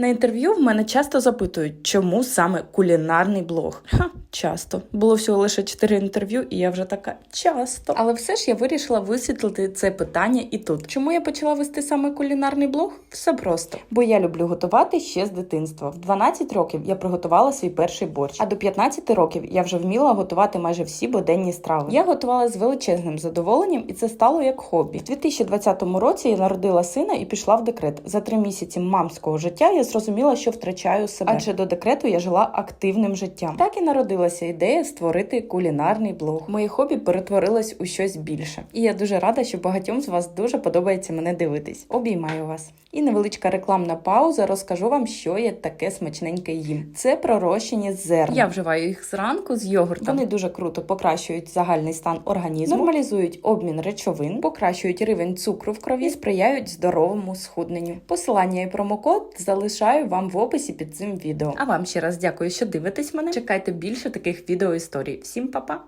На інтерв'ю в мене часто запитують, чому саме кулінарний блог. Ха, часто. Було всього лише 4 інтерв'ю, і я вже така часто. Але все ж я вирішила висвітлити це питання і тут. Чому я почала вести саме кулінарний блог? Все просто. Бо я люблю готувати ще з дитинства. В 12 років я приготувала свій перший борщ, а до 15 років я вже вміла готувати майже всі буденні страви. Я готувала з величезним задоволенням, і це стало як хобі. У 2020 році я народила сина і пішла в декрет. За три місяці мамського життя я зрозуміла, що втрачаю себе. Адже до декрету я жила активним життям. Так і народилася ідея створити кулінарний блог. Моє хобі перетворилось у щось більше. І я дуже рада, що багатьом з вас дуже подобається мене дивитись. Обіймаю вас. І невеличка рекламна пауза. Розкажу вам, що я таке смачненьке їм. Це пророщені зерна. Я вживаю їх зранку з йогуртом. Вони дуже круто покращують загальний стан організму, нормалізують обмін речовин, покращують рівень цукру в крові, і сприяють здоровому схудненню. Посилання і промокод залишаю вам в описі під цим відео. А вам ще раз дякую, що дивитесь мене. Чекайте більше таких відео історій. Всім па-па!